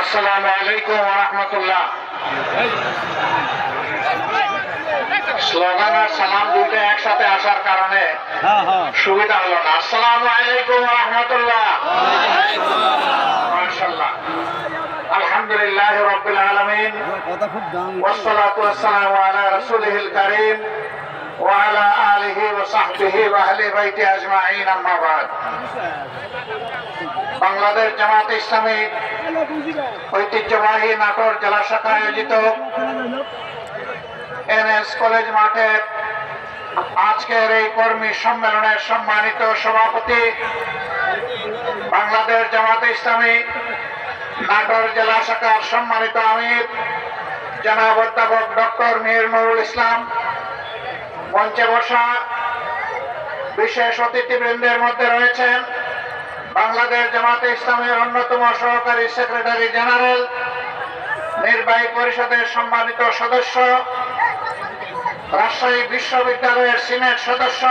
আসসালামু আলাইকুম রহমতুল্লাহ স্লোগান আর সালাম দুইটা একসাথে আসার কারণে হ্যাঁ হ্যাঁ সুবিধা হলো না আসসালামু আলাইকুম রহমতুল্লাহ মাশাআল্লাহ আলহামদুলিল্লাহ রাব্বিল আলামিন কথা খুব দাম والصلاة والسلام على رسوله الكريم وعلى آله وصحبه وأهل بيته أجمعين أما بعد বাংলাদেশ জামাত ইসলামী ঐতিহ্যবাহী নাটোর জেলা শাখা আয়োজিত এনএস কলেজ মাঠে আজকের এই কর্মী সম্মেলনের সম্মানিত সভাপতি বাংলাদেশ জামাত ইসলামী নাটোর জেলা শাখার সম্মানিত আমির জনাব অধ্যাপক ডক্টর মীর নুরুল ইসলাম, মঞ্চে বসা বিশেষ অতিথিবৃন্দের মধ্যে রয়েছেন বাংলাদেশ জামাতে ইসলামের অন্যতম সহকারী সেক্রেটারি জেনারেল, নির্বাহী পরিষদের সম্মানিত সদস্য, রাজশাহী বিশ্ববিদ্যালয়ের সিনেট সদস্য